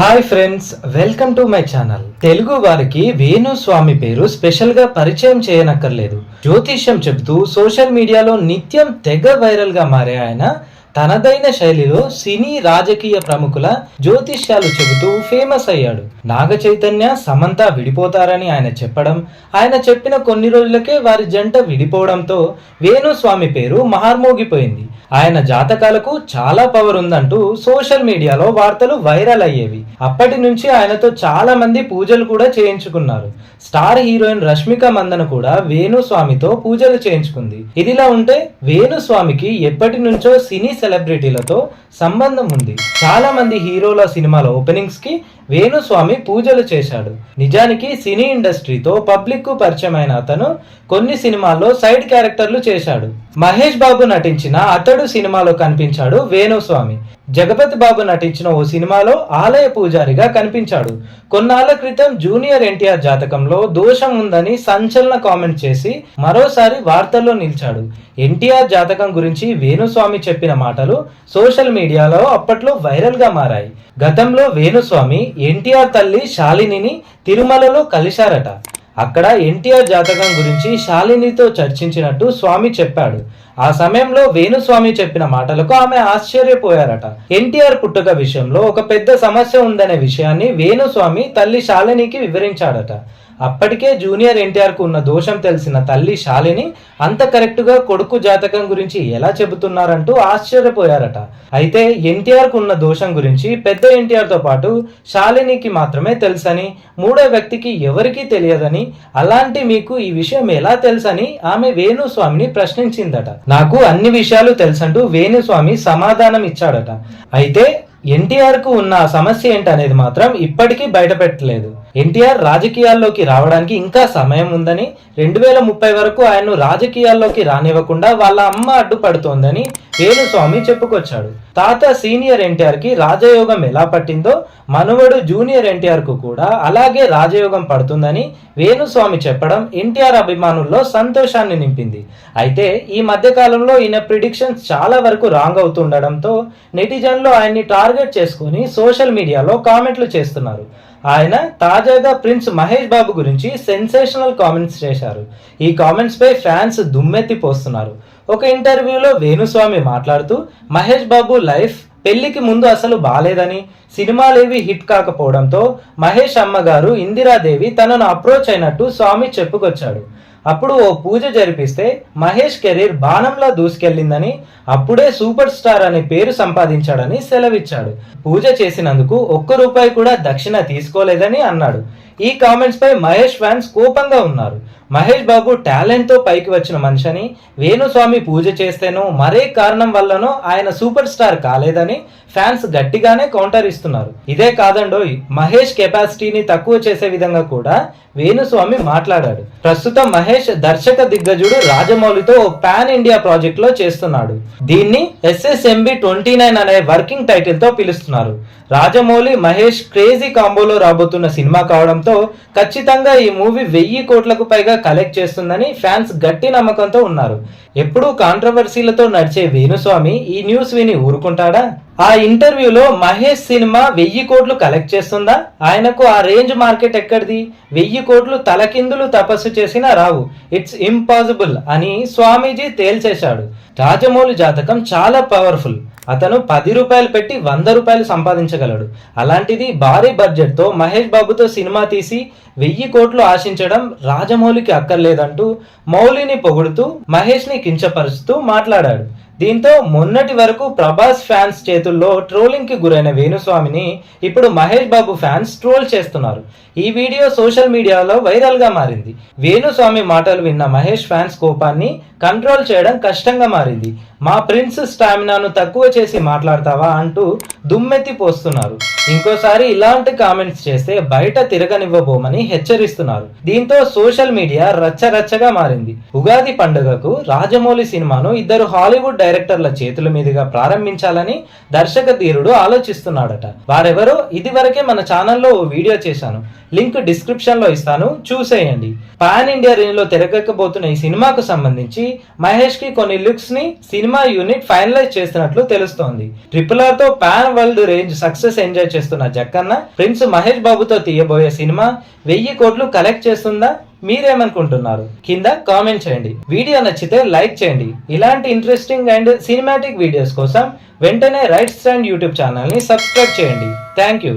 Hi friends welcome to my channel Telugu వారికి వేణు స్వామి పేరు స్పెషల్గా పరిచయం చేయనక్కర్లేదు. జ్యోతిష్యం చెబుతూ సోషల్ మీడియాలో నిత్యం తెగ వైరల్గా మారే ఆయన తనదైన శైలిలో సినీ రాజకీయ ప్రముఖుల జ్యోతిష్యాలు చెబుతూ ఫేమస్ అయ్యాడు. నాగ చైతన్య సమంత విడిపోతారని ఆయన చెప్పడం ఆయన చెప్పిన కొన్ని రోజులకే వారి జంట విడిపోవడంతో వేణుస్వామి పేరు మహార్మోగిపోయింది. ఆయన జాతకాలకు చాలా పవర్ ఉందంటూ సోషల్ మీడియాలో వార్తలు వైరల్ అయ్యేవి. అప్పటి నుంచి ఆయనతో చాలా మంది పూజలు కూడా చేయించుకున్నారు. స్టార్ హీరోయిన్ రష్మిక మందన కూడా వేణుస్వామితో పూజలు చేయించుకుంది. ఇదిలా ఉంటే వేణుస్వామికి ఎప్పటి నుంచో సినీ సెలబ్రిటీలతో సంబంధం ఉంది. చాలా మంది హీరోల సినిమాల ఓపెనింగ్స్కి వేణుస్వామి పూజలు చేశాడు. నిజానికి సినీ ఇండస్ట్రీతో పబ్లిక్కు పరిచయమైన అతను కొన్ని సినిమాల్లో సైడ్ క్యారెక్టర్లు చేశాడు. మహేష్ బాబు నటించిన అతడు సినిమాలో కనిపించాడు వేణుస్వామి. జగపతి బాబు నటించిన ఓ సినిమాలో ఆలయ పూజారిగా కనిపించాడు. కొన్నాళ్ళ క్రితం జూనియర్ ఎన్టీఆర్ జాతకంలో దోషం ఉందని సంచలన కామెంట్ చేసి మరోసారి వార్తల్లో నిలిచాడు. ఎన్టీఆర్ జాతకం గురించి వేణుస్వామి చెప్పిన మాటలు సోషల్ మీడియాలో అప్పట్లో వైరల్గా మారాయి. గతంలో వేణుస్వామి ఎన్టీఆర్ తల్లి శాలినిని తిరుమలలో కలిశారట. అక్కడ ఎన్టీఆర్ జాతకం గురించి శాలినితో చర్చించినట్టు స్వామి చెప్పాడు. ఆ సమయంలో వేణుస్వామి చెప్పిన మాటలకు ఆమె ఆశ్చర్యపోయారట. ఎన్టీఆర్ పుట్టుక విషయంలో ఒక పెద్ద సమస్య ఉందనే విషయాన్ని వేణుస్వామి తల్లి శాలినికి వివరించాడట. అప్పటికే జూనియర్ ఎన్టీఆర్కు ఉన్న దోషం తెలిసిన తల్లి శాలిని అంత కరెక్ట్గా కొడుకు జాతకం గురించి ఎలా చెబుతున్నారంటూ ఆశ్చర్యపోయారట. అయితే ఎన్టీఆర్కు ఉన్న దోషం గురించి పెద్ద ఎన్టీఆర్తో పాటు శాలినికి మాత్రమే తెలుసని మూడో వ్యక్తికి ఎవరికీ తెలియదని అలాంటి మీకు ఈ విషయం ఎలా తెలుసని ఆమె వేణుస్వామిని ప్రశ్నించిందట. నాకు అన్ని విషయాలు తెలుసంటూ వేణుస్వామి సమాధానం ఇచ్చాడట. అయితే ఎన్టీఆర్కు ఉన్న సమస్య ఏంటనేది మాత్రం ఇప్పటికీ బయటపెట్టలేదు. ఎన్టీఆర్ రాజకీయాల్లోకి రావడానికి ఇంకా సమయం ఉందని రెండు వేల ముప్పై వరకు ఆయన్ను రాజకీయాల్లోకి రానివ్వకుండా వాళ్ళ అమ్మ అడ్డుపడుతోందని వేణుస్వామి చెప్పుకొచ్చాడు. తాత సీనియర్ ఎన్టీఆర్కి రాజయోగం ఎలా పట్టిందో మనవడు జూనియర్ ఎన్టీఆర్కు కూడా అలాగే రాజయోగం పడుతుందని వేణుస్వామి చెప్పడం ఎన్టీఆర్ అభిమానుల్లో సంతోషాన్ని నింపింది. అయితే ఈ మధ్య కాలంలో ఈయన ప్రిడిక్షన్స్ చాలా వరకు రాంగ్ అవుతుండడంతో నెటిజన్లు ఆయన్ని టార్గెట్ చేసుకుని సోషల్ మీడియాలో కామెంట్లు చేస్తున్నారు. ఆయన తాజాగా ప్రిన్స్ మహేష్ బాబు గురించి సెన్సేషనల్ కామెంట్స్ చేశారు. ఈ కామెంట్స్ పై ఫ్యాన్స్ దుమ్మెత్తి పోస్తున్నారు. ఒక ఇంటర్వ్యూలో వేణుస్వామి మాట్లాడుతూ మహేష్ బాబు లైఫ్ పెళ్ళికి ముందు అసలు బాలేదని సినిమాలేవి హిట్ కాకపోవడంతో మహేష్ అమ్మగారు ఇందిరాదేవి తనను అప్రోచ్ అయినట్టు స్వామి చెప్పుకొచ్చాడు. అప్పుడు ఓ పూజ జరిపిస్తే మహేష్ కెరీర్ బాణంలా దూసుకెళ్ళిందని అప్పుడే సూపర్ స్టార్ అనే పేరు సంపాదించాడని సెలవిచ్చాడు. పూజ చేసినందుకు ఒక్క రూపాయి కూడా దక్షిణ తీసుకోలేదని అన్నాడు. ఈ కామెంట్స్ పై మహేష్ ఫ్యాన్స్ కోపంగా ఉన్నారు. మహేష్ బాబు టాలెంట్తో పైకి వచ్చిన మనిషిని వేణుస్వామి పూజ చేస్తేనో మరే కారణం వల్లనో ఆయన సూపర్ స్టార్ కాలేదని ఫ్యాన్స్ గట్టిగానే కౌంటర్ ఇస్తున్నారు. ఇదే కాదండోయ్ మహేష్ కెపాసిటీని తక్కువ చేసే విధంగా కూడా వేణుస్వామి మాట్లాడాడు. ప్రస్తుతం మహేష్ దర్శక దిగ్గజుడు రాజమౌళితో పాన్ ఇండియా ప్రాజెక్ట్లో చేస్తున్నాడు. దీన్ని ఎస్ఎస్ఎంబి ట్వంటీ నైన్ అనే వర్కింగ్ టైటిల్తో పిలుస్తున్నారు. రాజమౌళి మహేష్ క్రేజీ కాంబోలో రాబోతున్న సినిమా కావడంతో ఖచ్చితంగా ఈ మూవీ వెయ్యి కోట్లకు పైగా కలెక్ట్ చేస్తుందని ఫ్యాన్స్ గట్టి నమ్మకంతో ఉన్నారు. ఎప్పుడూ కాంట్రవర్సీలతో నడిచే వేణుస్వామి ఈ న్యూస్ విని ఊరుకుంటాడా? ఆ ఇంటర్వ్యూలో మహేష్ సినిమా వెయ్యి కోట్లు కలెక్ట్ చేస్తుందా? ఆయనకు ఆ రేంజ్ మార్కెట్ ఎక్కడిది? వెయ్యి కోట్లు తలకిందులు తపస్సు చేసినా రావు. ఇట్స్ ఇంపాసిబుల్ అని స్వామీజీ తేల్చేశాడు. రాజమౌళి జాతకం చాలా పవర్ఫుల్ అతను పది రూపాయలు పెట్టి వంద రూపాయలు సంపాదించగలడు. అలాంటిది భారీ బడ్జెట్తో మహేష్ బాబుతో సినిమా తీసి వెయ్యి కోట్లు ఆశించడం రాజమౌళికి అక్కర్లేదంటూ మౌలిని పొగుడుతూ మహేష్ని కించపరుస్తూ మాట్లాడాడు. దీంతో మొన్నటి వరకు ప్రభాస్ ఫ్యాన్స్ చేతుల్లో ట్రోలింగ్కి గురైన వేణుస్వామిని ఇప్పుడు మహేష్ బాబు ఫ్యాన్స్ ట్రోల్ చేస్తున్నారు. ఈ వీడియో సోషల్ మీడియాలో వైరల్గా మారింది. వేణుస్వామి మాటలు విన్న మహేష్ ఫ్యాన్స్ కోపాన్ని కంట్రోల్ చేయడం కష్టంగా మారింది. మా ప్రిన్స్ స్టామినాను తక్కువ చేసి మాట్లాడతావా అంటూ దుమ్మెత్తి పోస్తున్నారు. ఇంకోసారి ఇలాంటి కామెంట్స్ చేస్తే బయట తిరగనివ్వబోమని హెచ్చరిస్తున్నారు. దీంతో సోషల్ మీడియా రచ్చరచ్చగా మారింది. ఉగాది పండుగకు రాజమౌళి సినిమాను ఇద్దరు హాలీవుడ్ డైరెక్టర్ల చేతుల మీదుగా ప్రారంభించాలని దర్శక ధీరుడు ఆలోచిస్తున్నాడట. వారెవరో ఇదివరకే మన ఛానల్లో ఓ వీడియో చేశాను. లింక్ డిస్క్రిప్షన్లో ఇస్తాను. చూసేయండి. పాన్ ఇండియా రేంజ్లో తెరకెక్కబోతున్న ఈ సినిమాకు సంబంధించి మహేష్కి కొన్ని లుక్స్ని సినిమా యూనిట్ ఫైనలైజ్ చేస్తున్నట్లు తెలుస్తోంది. Triple ఆర్తో pan world range success enjoy చేస్తున్న జక్కన్న ప్రిన్స్ మహేష్ బాబుతో తీయబోయే సినిమా వెయ్యి కోట్లు కలెక్ట్ చేస్తుందా? మీరేమనుకుంటున్నారు? కింద కామెంట్ చేయండి. వీడియో నచ్చితే లైక్ చేయండి. ఇలాంటి ఇంట్రెస్టింగ్ అండ్ సినిమాటిక్ వీడియోస్ కోసం వెంటనే రైట్ స్టాండ్ యూట్యూబ్ ఛానల్ని సబ్స్క్రైబ్ చేయండి. Thank you